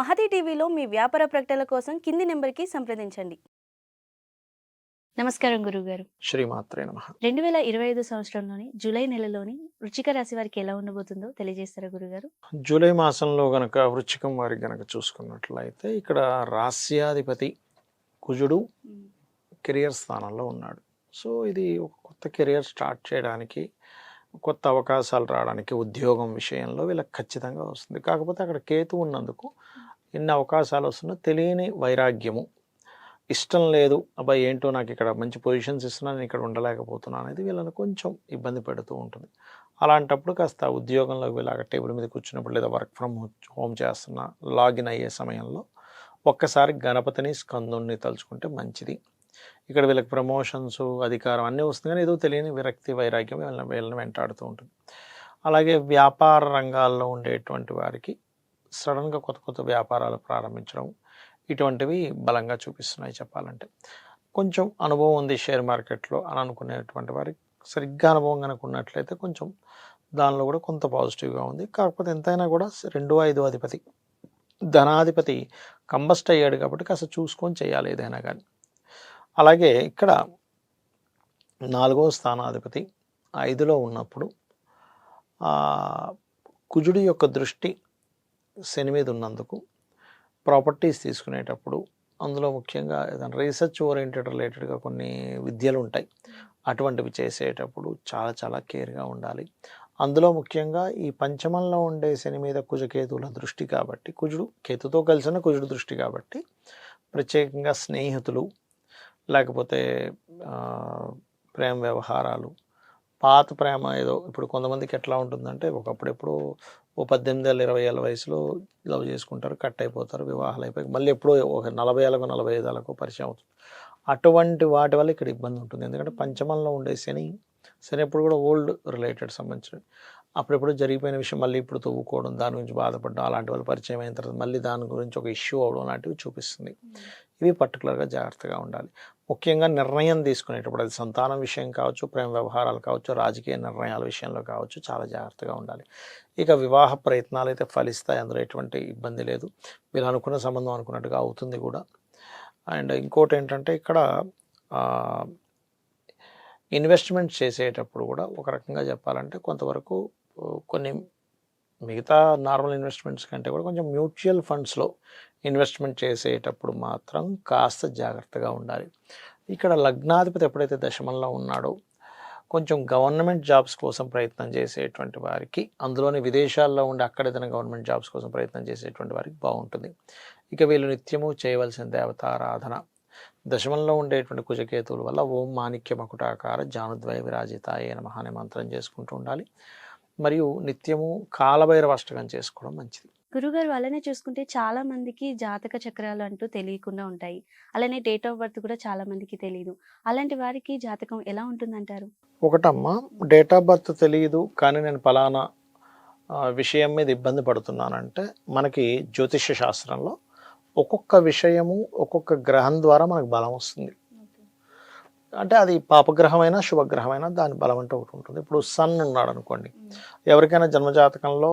మహతి టీవీలో మీ వ్యాపార ప్రకటనల కోసం కింది నెంబర్కి సంప్రదించండి. నమస్కారం గురుగారు శ్రీమాత్రే నమ. రెండు వేల ఇరవై ఐదు సంవత్సరంలోని జూలై నెలలోని వృచ్చిక రాశి వారికి ఎలా ఉండబోతుందో తెలియజేస్తారా గురుగారు జూలై మాసంలో గనక వృచ్చికం వారికి గనక చూసుకున్నట్లయితే ఇక్కడ రాస్యాధిపతి కుజుడు కెరియర్ స్థానంలో ఉన్నాడు. సో ఇది ఒక కొత్త కెరియర్ స్టార్ట్ చేయడానికి కొత్త అవకాశాలు రావడానికి ఉద్యోగం విషయంలో వీళ్ళకి ఖచ్చితంగా వస్తుంది. కాకపోతే అక్కడ కేతు ఉన్నందుకు ఎన్ని అవకాశాలు వస్తున్నా తెలియని వైరాగ్యము. ఇష్టం లేదు అబ్బాయి ఏంటో నాకు ఇక్కడ మంచి పొజిషన్స్ ఇస్తున్నా నేను ఇక్కడ ఉండలేకపోతున్నాను అనేది వీళ్ళని కొంచెం ఇబ్బంది పెడుతూ ఉంటుంది. అలాంటప్పుడు కాస్త ఉద్యోగంలోకి వెళ్ళాక టేబుల్ మీద కూర్చున్నప్పుడు లేదా వర్క్ ఫ్రమ్ హోమ్ చేస్తున్న లాగిన్ అయ్యే సమయంలో ఒక్కసారి గణపతిని స్కందుని తలుచుకుంటే మంచిది. ఇక్కడ వీళ్ళకి ప్రమోషన్స్ అధికారం అన్నీ వస్తుంది కానీ ఏదో తెలియని విరక్తి వైరాగ్యం వీళ్ళని వీళ్ళని వెంటాడుతూ ఉంటుంది. అలాగే వ్యాపార రంగాల్లో ఉండేటువంటి వారికి సడన్గా కొత్త కొత్త వ్యాపారాలు ప్రారంభించడం ఇటువంటివి బలంగా చూపిస్తున్నాయి చెప్పాలంటే. కొంచెం అనుభవం ఉంది షేర్ మార్కెట్లో అని అనుకునేటువంటి వారికి సరిగ్గా అనుభవం కనుక ఉన్నట్లయితే కొంచెం దానిలో కూడా కొంత పాజిటివ్గా ఉంది. కాకపోతే ఎంతైనా కూడా రెండో ఐదో అధిపతి ధనాధిపతి కంబస్ట్ అయ్యాడు కాబట్టి కాస్త చూసుకొని చేయాలి ఏదైనా కానీ. అలాగే ఇక్కడ నాలుగో స్థానాధిపతి ఐదులో ఉన్నప్పుడు కుజుడి యొక్క దృష్టి శని మీద ఉన్నందుకు ప్రాపర్టీస్ తీసుకునేటప్పుడు అందులో ముఖ్యంగా ఏదైనా రీసెర్చ్ ఓరియంటెడ్ రిలేటెడ్గా కొన్ని విద్యలు ఉంటాయి. అటువంటివి చేసేటప్పుడు చాలా చాలా కేర్గా ఉండాలి. అందులో ముఖ్యంగా ఈ పంచమంలో ఉండే శని మీద కుజకేతువుల దృష్టి కాబట్టి కుజుడు కేతుతో కలిసిన కుజుడు దృష్టి కాబట్టి ప్రత్యేకంగా స్నేహితులు లేకపోతే ప్రేమ వ్యవహారాలు పాత ప్రేమ ఏదో ఇప్పుడు కొంతమందికి ఎట్లా ఉంటుందంటే ఒకప్పుడు ఎప్పుడు ఓ పద్దెనిమిది ఏళ్ళ ఇరవై ఏళ్ళ వయసులో లవ్ చేసుకుంటారు కట్ అయిపోతారు వివాహాలు అయిపోయి మళ్ళీ ఎప్పుడో ఒక నలభై ఏళ్ళకు నలభై ఐదు ఏళ్ళకు పరిచయం అవుతుంది. అటువంటి వాటి వల్ల ఇక్కడ ఇబ్బంది ఉంటుంది. ఎందుకంటే పంచమంలో ఉండే శని శని ఎప్పుడు కూడా ఓల్డ్ రిలేటెడ్ సంబంధించినవి. అప్పుడెప్పుడు జరిగిపోయిన విషయం మళ్ళీ ఇప్పుడు తవ్వుకోవడం దాని గురించి బాధపడడం అలాంటి వాళ్ళు పరిచయం అయిన తర్వాత మళ్ళీ దాని గురించి ఒక ఇష్యూ అవడం లాంటివి చూపిస్తుంది. ఇవి పర్టికులర్గా జాగ్రత్తగా ఉండాలి. ముఖ్యంగా నిర్ణయం తీసుకునేటప్పుడు అది సంతానం విషయం కావచ్చు ప్రేమ వ్యవహారాలు కావచ్చు రాజకీయ నిర్ణయాల విషయంలో కావచ్చు చాలా జాగ్రత్తగా ఉండాలి. ఇక వివాహ ప్రయత్నాలు అయితే ఫలిస్తాయి. అందులో ఎటువంటి ఇబ్బంది లేదు. మీరు అనుకున్న సంబంధం అనుకున్నట్టుగా అవుతుంది కూడా. అండ్ ఇంకోటి ఏంటంటే ఇక్కడ ఇన్వెస్ట్మెంట్ చేసేటప్పుడు కూడా ఒక రకంగా చెప్పాలంటే కొంతవరకు కొన్ని మిగతా నార్మల్ ఇన్వెస్ట్మెంట్స్ కంటే కూడా కొంచెం మ్యూచువల్ ఫండ్స్లో ఇన్వెస్ట్మెంట్ చేసేటప్పుడు మాత్రం కాస్త జాగ్రత్తగా ఉండాలి. ఇక్కడ లగ్నాధిపతి ఎప్పుడైతే దశమంలో ఉన్నాడో కొంచెం గవర్నమెంట్ జాబ్స్ కోసం ప్రయత్నం చేసేటువంటి వారికి అందులోని విదేశాల్లో ఉండి అక్కడ ఏదైనా గవర్నమెంట్ జాబ్స్ కోసం ప్రయత్నం చేసేటువంటి వారికి బాగుంటుంది. ఇక వీళ్ళు నిత్యము చేయవలసిన దేవతారాధన దశమంలో ఉండేటువంటి కుజకేతువుల వల్ల ఓం మాణిక్య మకుటాకార జానుద్వయ విరాజితాయ నమః అనే మంత్రం చేసుకుంటూ ఉండాలి. మరియు నిత్యము కాలభైరవ అష్టకం చేసుకోవడం మంచిది. గురుగారు అలానే చూసుకుంటే చాలా మందికి జాతక చక్రాలు అంటూ తెలియకుండా ఉంటాయి. అలానే డేట్ ఆఫ్ బర్త్ కూడా చాలా మందికి తెలియదు అలాంటి వారికి జాతకం ఎలా ఉంటుందంటారు? ఒకటమ్మా డేట్ ఆఫ్ బర్త్ తెలియదు కానీ నేను ఫలానా విషయం మీద ఇబ్బంది పడుతున్నానంటే మనకి జ్యోతిష్య శాస్త్రంలో ఒక్కొక్క విషయము ఒక్కొక్క గ్రహం ద్వారా మనకు బలం వస్తుంది. అంటే అది పాపగ్రహమైనా శుభగ్రహమైనా దాని బలం అంటే ఒకటి ఉంటుంది. ఇప్పుడు సన్ ఉన్నాడు అనుకోండి ఎవరికైనా జన్మజాతకంలో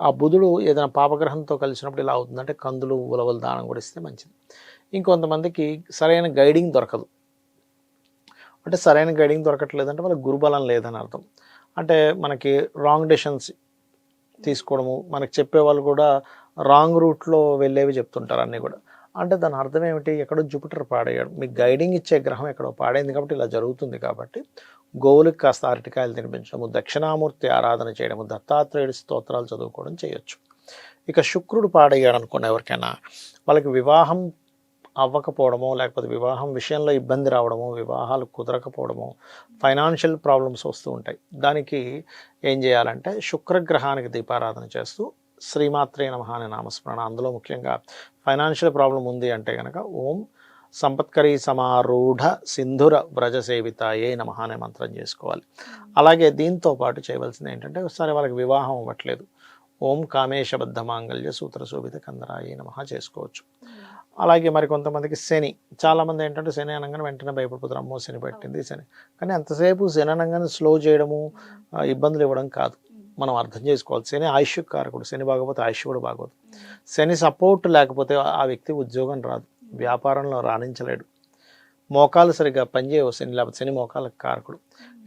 ఆ బుధుడు ఏదైనా పాపగ్రహంతో కలిసినప్పుడు ఇలా అవుతుందంటే కందులు ఉలవలు దానం కూడా ఇస్తే మంచిది. ఇంకొంతమందికి సరైన గైడింగ్ దొరకదు. అంటే సరైన గైడింగ్ దొరకట్లేదంటే వాళ్ళకి గురుబలం లేదని అర్థం. అంటే మనకి రాంగ్ డెసిషన్స్ తీసుకోవడము మనకి చెప్పేవాళ్ళు కూడా రాంగ్ రూట్లో వెళ్ళేవి చెప్తుంటారు అన్నీ కూడా. అంటే దాని అర్థం ఏమిటి? ఎక్కడో జూపిటర్ పాడేయడం మీకు గైడింగ్ ఇచ్చే గ్రహం ఎక్కడో పాడైంది కాబట్టి ఇలా జరుగుతుంది కాబట్టి గోవులకు కాస్త అరటికాయలు తినిపించడము దక్షిణామూర్తి ఆరాధన చేయడము దత్తాత్రేయుడి స్తోత్రాలు చదువుకోవడం చేయొచ్చు. ఇక శుక్రుడు పాడయ్యాడు అనుకోండి ఎవరికైనా. వాళ్ళకి వివాహం అవ్వకపోవడము లేకపోతే వివాహం విషయంలో ఇబ్బంది రావడము వివాహాలు కుదరకపోవడము ఫైనాన్షియల్ ప్రాబ్లమ్స్ వస్తూ ఉంటాయి. దానికి ఏం చేయాలంటే శుక్రగ్రహానికి దీపారాధన చేస్తూ శ్రీమాత్రే నమః అనే నామస్మరణ. అందులో ముఖ్యంగా ఫైనాన్షియల్ ప్రాబ్లం ఉంది అంటే కనుక ఓం సంపత్కరీ సమారూఢ సింధుర వ్రజ సేవితాయే నమః అనే మంత్రం చేసుకోవాలి. అలాగే దీంతో పాటు చేయవలసింది ఏంటంటే ఒకసారి వాళ్ళకి వివాహం అవ్వట్లేదు. ఓం కామేశబద్ధ మాంగళ్య సూత్ర శోభిత కందరాయే నమః చేసుకోవచ్చు. అలాగే మరి కొంతమందికి శని చాలామంది ఏంటంటే శని అనగానే వెంటనే భయపడిపోతారు. అమ్మో శని పెట్టింది శని. కానీ అంతసేపు శని అనగానే స్లో చేయడము ఆ, ఇబ్బందులు ఇవ్వడం కాదు. మనం అర్థం చేసుకోవాలి. శని ఆయుష్ కారకుడు శని బాగపోతే ఆయుష్ కూడా బాగోదు శని సపోర్ట్ లేకపోతే ఆ వ్యక్తి ఉద్యోగం రాదు. వ్యాపారంలో రాణించలేడు. మోకాలు సరిగ్గా పనిచేయవు శని. లేకపోతే శని మోకాలకు కారకుడు.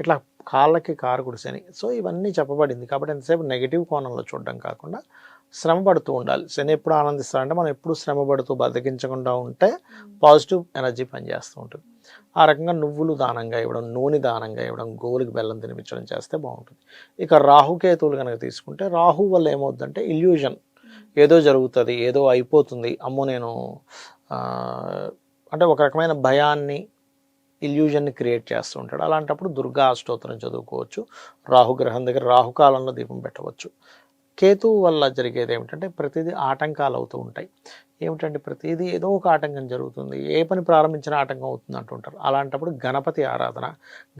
ఇట్లా కాళ్ళకి కారకుడు శని. సో ఇవన్నీ చెప్పబడింది. కాబట్టి ఎంతసేపు నెగిటివ్ కోణంలో చూడడం కాకుండా శ్రమ పడుతూ ఉండాలి. శని ఎప్పుడు ఆనందిస్తారంటే మనం ఎప్పుడు శ్రమ పడుతూ బద్దకించకుండా ఉంటే పాజిటివ్ ఎనర్జీ పనిచేస్తూ ఉంటుంది. ఆ రకంగా నువ్వులు దానంగా ఇవ్వడం నూనె దానంగా ఇవ్వడం గోవులకి బెల్లం తినిపించడం చేస్తే బాగుంటుంది. ఇక రాహుకేతువులు కనుక తీసుకుంటే రాహు వల్ల ఏమవుతుందంటే ఇల్యూజన్ ఏదో జరుగుతుంది ఏదో అయిపోతుంది. అమ్మో నేను అంటే ఒక రకమైన భయాన్ని ఇల్యూజన్ని క్రియేట్ చేస్తూ ఉంటాడు. అలాంటప్పుడు దుర్గా అష్టోత్తరం చదువుకోవచ్చు రాహుగ్రహం దగ్గర రాహుకాలంలో దీపం పెట్టవచ్చు. కేతువు వల్ల జరిగేది ఏమిటంటే ప్రతిదీ ఆటంకాలు అవుతూ ఉంటాయి. ఏమిటంటే ప్రతిదీ ఏదో ఒక ఆటంకం జరుగుతుంది. ఏ పని ప్రారంభించినా ఆటంకం అవుతుంది అంటుంటారు. అలాంటప్పుడు గణపతి ఆరాధన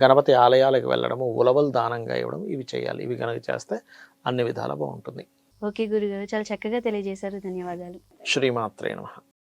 గణపతి ఆలయాలకు వెళ్ళడము ఉలవలు దానంగా ఇవ్వడం ఇవి చేయాలి. ఇవి కనుక చేస్తే అన్ని విధాలా బాగుంటుంది. ఓకే గురుగారు చాలా చక్కగా తెలియజేశారు. ధన్యవాదాలు. శ్రీమాత్రే నమః.